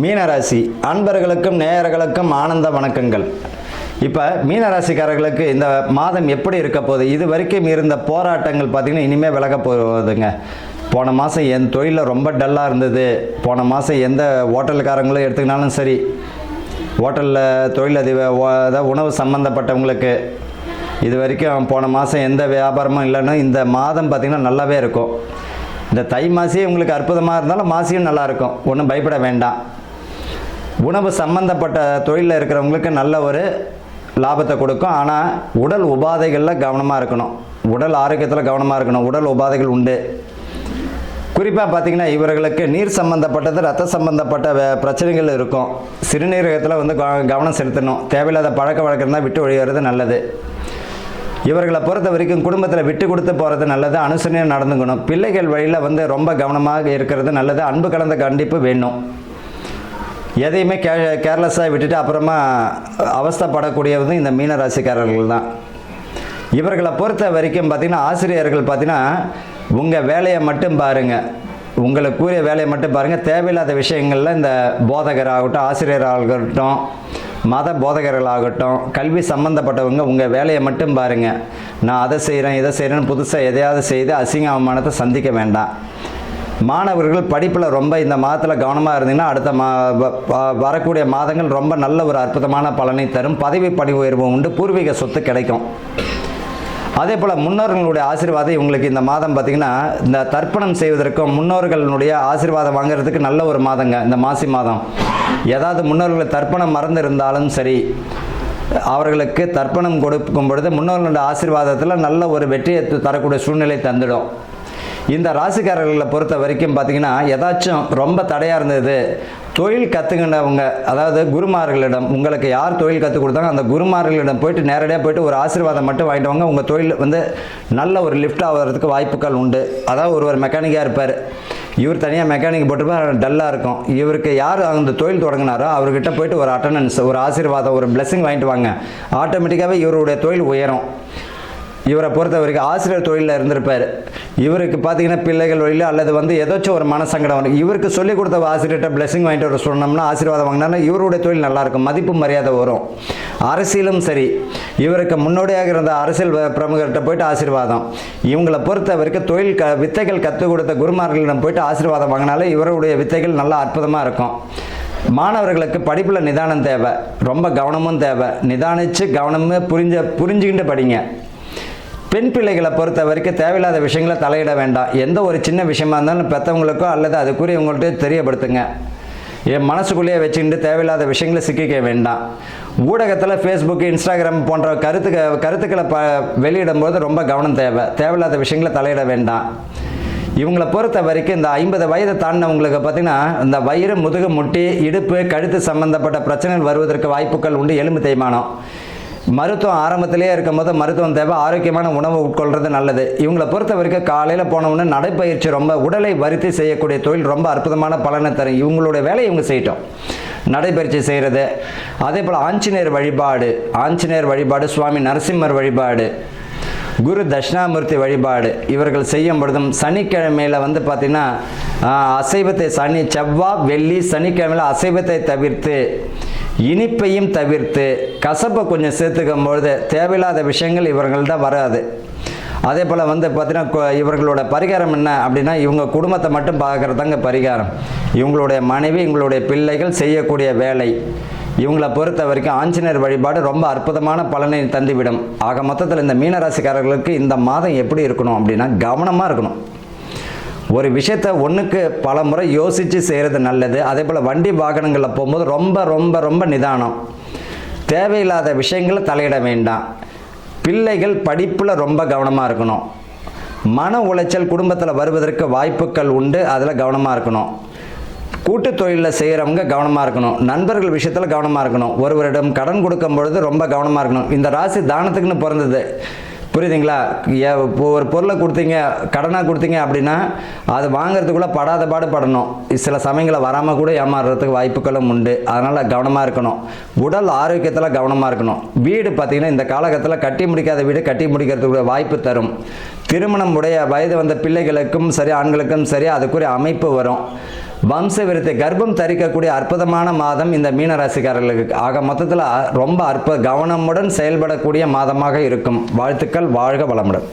மீனராசி அன்பர்களுக்கும் நேயர்களுக்கும் ஆனந்த வணக்கங்கள். இப்போ மீனராசிக்காரர்களுக்கு இந்த மாதம் எப்படி இருக்க போகுது? இது வரைக்கும் இருந்த போராட்டங்கள் பார்த்திங்கன்னா இனிமேல் விலக போகுதுங்க. போன மாதம் என் தொழிலில் ரொம்ப டல்லாக இருந்தது. போன மாதம் எந்த ஹோட்டலுக்காரங்களும் எடுத்துக்கினாலும் சரி ஹோட்டலில் தொழிலதிப அதாவது உணவு சம்மந்தப்பட்டவங்களுக்கு இது வரைக்கும் போன மாதம் எந்த வியாபாரமும் இல்லைன்னா இந்த மாதம் பார்த்திங்கன்னா நல்லாவே இருக்கும். இந்த தை மாசியே உங்களுக்கு அற்புதமாக இருந்தாலும் மாசியும் நல்லாயிருக்கும் ஒன்றும் பயப்பட வேண்டாம். உணவு சம்பந்தப்பட்ட தொழிலில் இருக்கிறவங்களுக்கு நல்ல ஒரு லாபத்தை கொடுக்கும். ஆனால் உடல் உபாதைகளில் கவனமாக இருக்கணும். உடல் ஆரோக்கியத்தில் கவனமாக இருக்கணும். உடல் உபாதைகள் உண்டு. குறிப்பாக பார்த்தீங்கன்னா இவர்களுக்கு நீர் சம்மந்தப்பட்டது ரத்த சம்மந்தப்பட்ட பிரச்சனைகள் இருக்கும். சிறுநீரகத்தில் வந்து கவனம் செலுத்தணும். தேவையில்லாத பழக்க வழக்கம் தான் விட்டு ஒழிகிறது நல்லது. இவர்களை பொறுத்த வரைக்கும் குடும்பத்தில் விட்டு கொடுத்து போகிறது நல்லது. அனுசரணையாக நடந்துக்கணும். பிள்ளைகள் வழியில் வந்து ரொம்ப கவனமாக இருக்கிறது நல்லது. அன்பு கலந்த கண்டிப்பு வேணும். எதையுமே கே கேர்லெஸ்ஸாக விட்டுட்டு அப்புறமா அவஸ்தைப்படக்கூடியது இந்த மீன ராசிக்காரர்கள் தான். இவர்களை பொறுத்த வரைக்கும் பார்த்தீங்கன்னா ஆசிரியர்கள் பார்த்தீங்கன்னா உங்கள் வேலையை மட்டும் பாருங்கள் உங்களுக்கு கூறிய வேலையை மட்டும் பாருங்கள் தேவையில்லாத விஷயங்களில் இந்த போதகர் ஆகட்டும் ஆசிரியராகட்டும் மத போதகர்களாகட்டும் கல்வி சம்மந்தப்பட்டவங்க உங்கள் வேலையை மட்டும் பாருங்கள் நான் அதை செய்கிறேன் இதை செய்கிறேன்னு புதுசாக எதையாவது செய்து அசிங்க அவமானத்தை சந்திக்க வேண்டாம். மாணவர்கள் படிப்பில் ரொம்ப இந்த மாதத்தில் கவனமாக இருந்தீங்கன்னா அடுத்த மா வ- வரக்கூடிய மாதங்கள் ரொம்ப நல்ல ஒரு அற்புதமான பலனை தரும். பதவி பணி உயர்வு உண்டு. பூர்வீக சொத்து கிடைக்கும். அதே போல் முன்னோர்களுடைய ஆசீர்வாதம் இவங்களுக்கு இந்த மாதம் பார்த்திங்கன்னா இந்த தர்ப்பணம் செய்வதற்கும் முன்னோர்களுடைய ஆசீர்வாதம் வாங்குறதுக்கு நல்ல ஒரு மாதங்க இந்த மாசி மாதம். ஏதாவது முன்னோர்கள் தர்ப்பணம் மறந்து இருந்தாலும் சரி அவர்களுக்கு தர்ப்பணம் கொடுக்கும் பொழுது முன்னோர்களுடைய ஆசீர்வாதத்தில் நல்ல ஒரு வெற்றியை தரக்கூடிய சூழ்நிலை தந்துடும். இந்த ராசிக்காரர்களை பொறுத்த வரைக்கும் பார்த்தீங்கன்னா ஏதாச்சும் ரொம்ப தடையாக இருந்தது. தொழில் கற்றுக்கினவங்க அதாவது குருமார்களிடம் உங்களுக்கு யார் தொழில் கற்றுக் கொடுத்தாங்க அந்த குருமார்களிடம் போயிட்டு நேரடியாக போயிட்டு ஒரு ஆசீர்வாதம் மட்டும் வாங்கிட்டு வாங்க. உங்கள் தொழில் வந்து நல்ல ஒரு லிஃப்ட் ஆகிறதுக்கு வாய்ப்புகள் உண்டு. அதாவது ஒருவர் மெக்கானிக்காக இருப்பார். இவர் தனியாக மெக்கானிக் போட்டுருப்பார் டல்லாக இருக்கும். இவருக்கு யார் அந்த தொழில் தொடங்கினாரோ அவர்கிட்ட போயிட்டு ஒரு அட்டண்டன்ஸ் ஒரு ஆசீர்வாதம் ஒரு blessing வாங்கிட்டு வாங்க. ஆட்டோமேட்டிக்காகவே இவருடைய தொழில் உயரும். இவரை பொறுத்த வரைக்கும் ஆசிரியர் தொழிலில் இருந்திருப்பார். இவருக்கு பார்த்தீங்கன்னா பிள்ளைகள் வழியில் அல்லது வந்து ஏதாச்சும் ஒரு மனசங்கடம் வரும் இவருக்கு சொல்லிக் கொடுத்த ஆசிரியர்கிட்ட blessing வாங்கிட்டு வர சொன்னோம்னா ஆசீர்வாதம் வாங்கினா இவருடைய தொழில் நல்லாயிருக்கும் மதிப்பு மரியாதை வரும். அரசியலும் சரி. இவருக்கு முன்னோடியாக இருந்த அரசியல் பிரமுகர்கிட்ட போயிட்டு ஆசீர்வாதம். இவங்களை பொறுத்த வரைக்கும் தொழில் க வித்தைகள் கற்றுக் கொடுத்த குருமார்களிடம் போயிட்டு ஆசீர்வாதம் வாங்கினாலே இவருடைய வித்தைகள் நல்லா அற்புதமாக இருக்கும். மாணவர்களுக்கு படிப்பில் நிதானம் தேவை ரொம்ப கவனமும் தேவை. நிதானித்து கவனமும் புரிஞ்ச புரிஞ்சுக்கிட்டு படிங்க. பெண் பிள்ளைகளை பொறுத்த வரைக்கும் தேவையில்லாத விஷயங்களை தலையிட வேண்டாம். எந்த ஒரு சின்ன விஷயமா இருந்தாலும் பெற்றவங்களுக்கோ அல்லது அதுக்குரிய உங்கள்கிட்ட தெரியப்படுத்துங்க. என் மனசுக்குள்ளேயே வச்சுக்கிட்டு தேவையில்லாத விஷயங்களை சிக்கிக்க வேண்டாம். ஊடகத்தில் ஃபேஸ்புக் இன்ஸ்டாகிராம் போன்ற கருத்துக்க கருத்துக்களை ப வெளியிடும்போது ரொம்ப கவனம் தேவை. தேவையில்லாத விஷயங்களை தலையிட வேண்டாம். இவங்களை பொறுத்த வரைக்கும் இந்த ஐம்பது வயதை தாண்டினவங்களுக்கு பார்த்தீங்கன்னா இந்த வயிறு முதுகு முட்டி இடுப்பு கழுத்து சம்பந்தப்பட்ட பிரச்சனைகள் வருவதற்கு வாய்ப்புகள் உண்டு. எலும்பு தேய்மானம். மருத்துவம் ஆரம்பத்திலேயே இருக்கும்போது மருத்துவம் தேவை ஆரோக்கியமான உணவு உட்கொள்றது நல்லது. இவங்களை பொறுத்த வரைக்கும் காலையில் போனவுடனே நடைப்பயிற்சி ரொம்ப உடலை வருத்தி செய்யக்கூடிய தொழில் ரொம்ப அற்புதமான பலனை தரும். இவங்களுடைய வேலையை இவங்க செய்யட்டும். நடைபயிற்சி செய்கிறது அதே போல் ஆஞ்சநேயர் வழிபாடு ஆஞ்சநேயர் வழிபாடு சுவாமி நரசிம்மர் வழிபாடு குரு தட்சிணாமூர்த்தி வழிபாடு இவர்கள் செய்யும் பொழுதும் சனிக்கிழமையில் வந்து பார்த்திங்கன்னா அசைவத்தை சனி செவ்வாய் வெள்ளி சனிக்கிழமையில் அசைவத்தை தவிர்த்து இனிப்பையும் தவிர்த்து கசப்பை கொஞ்சம் சேர்த்துக்கும் பொழுது தேவையில்லாத விஷயங்கள் இவர்கள்ட்ட வராது. அதே போல் வந்து பார்த்தீங்கன்னா இவர்களோட பரிகாரம் என்ன அப்படின்னா இவங்க குடும்பத்தை மட்டும் பார்க்குறதாங்க பரிகாரம். இவங்களுடைய மனைவி இவங்களுடைய பிள்ளைகள் செய்யக்கூடிய வேலை. இவங்களை பொறுத்த வரைக்கும் ஆஞ்சநேயர் வழிபாடு ரொம்ப அற்புதமான பலனை தந்துவிடும். ஆக மொத்தத்தில் இந்த மீனராசிக்காரர்களுக்கு இந்த மாதம் எப்படி இருக்கணும் அப்படின்னா கவனமாக இருக்கணும். ஒரு விஷயத்தை ஒன்றுக்கு பல முறை யோசித்து செய்கிறது நல்லது. அதே போல் வண்டி வாகனங்களில் போகும்போது ரொம்ப ரொம்ப ரொம்ப நிதானம். தேவையில்லாத விஷயங்களை தலையிட வேண்டாம். பிள்ளைகள் படிப்பில் ரொம்ப கவனமாக இருக்கணும். மன உளைச்சல் குடும்பத்தில் வருவதற்கு வாய்ப்புகள் உண்டு அதில் கவனமாக இருக்கணும். கூட்டு தொழிலில் செய்கிறவங்க கவனமாக இருக்கணும். நண்பர்கள் விஷயத்தில் கவனமாக இருக்கணும். ஒருவரிடம் கடன் கொடுக்கும் பொழுது ரொம்ப கவனமாக இருக்கணும். இந்த ராசி தானத்துக்குன்னு பிறந்தது. புரியுதுங்களா? ஏ- இப்போ ஒரு பொருளை கொடுத்தீங்க கடனாக கொடுத்தீங்க அப்படின்னா அது வாங்குறதுக்குள்ளே படாத பாடு படணும். சில சமயங்களில் வராமல் கூட ஏமாறுறதுக்கு வாய்ப்புகளும் உண்டு. அதனால் கவனமாக இருக்கணும். உடல் ஆரோக்கியத்தில் கவனமாக இருக்கணும். வீடு பார்த்திங்கன்னா இந்த காலகட்டத்தில் கட்டி முடிக்காத வீடு கட்டி முடிக்கிறதுக்கு வாய்ப்பு தரும். திருமணம் உடைய வயது வந்த பிள்ளைகளுக்கும் சரி ஆண்களுக்கும் சரி அதுக்குரிய அமைப்பு வரும். வம்ச விருத்தி கர்ப்பம் தரிக்கக்கூடிய அற்புதமான மாதம் இந்த மீனராசிக்காரர்களுக்கு. ஆக மொத்தத்தில் ரொம்ப அற்ப கவனமுடன் செயல்படக்கூடிய மாதமாக இருக்கும். வாழ்த்துக்கள் வாழ்க வளமுடன்.